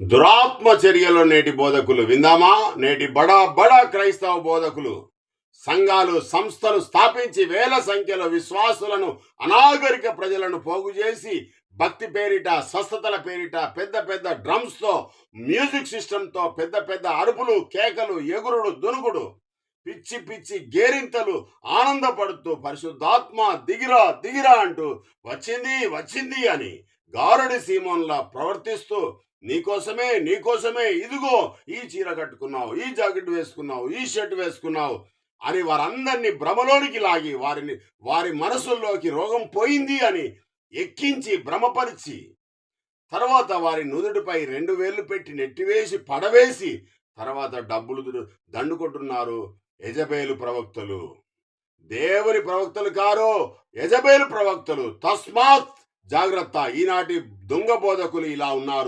దురాత్మ చర్యలు నేటి బోధకులు విందామా? నేటి బడా బడా క్రైస్తవ బోధకులు సంఘాలు సంస్థలు స్థాపించి వేల సంఖ్యలో విశ్వాసులను అనాగరిక ప్రజలను పోగు చేసి భక్తి పేరిట స్వస్థతల పేరిట పెద్ద పెద్ద డ్రమ్స్తో మ్యూజిక్ సిస్టంతో పెద్ద పెద్ద అరుపులు కేకలు ఎగురుడు దునుగుడు పిచ్చి పిచ్చి గేరింతలు ఆనందపడుతూ పరిశుద్ధాత్మ దిగిరా దిగిరా అంటూ వచ్చింది వచ్చింది అని గారుడి సీమోన్లా ప్రవర్తిస్తూ నీకోసమే నీకోసమే ఇదిగో ఈ చీర కట్టుకున్నావు ఈ జాకెట్ వేసుకున్నావు ఈ షర్ట్ వేసుకున్నావు అని వారందరినీ భ్రమలోనికి లాగి వారిని వారి మనసుల్లోకి రోగం పోయింది అని ఎక్కించి భ్రమపరిచి తర్వాత వారి నుదుటిపై రెండు వేలు పెట్టి నెట్టివేసి పడవేసి తర్వాత డబ్బులు దండుకుంటున్నారు యజబేలు ప్రవక్తలు. దేవుని ప్రవక్తలు కారు యజబేలు ప్రవక్తలు తస్మాత్ జాగ్రత్త. ఈనాటి దొంగ బోధకులు ఇలా ఉన్నారు.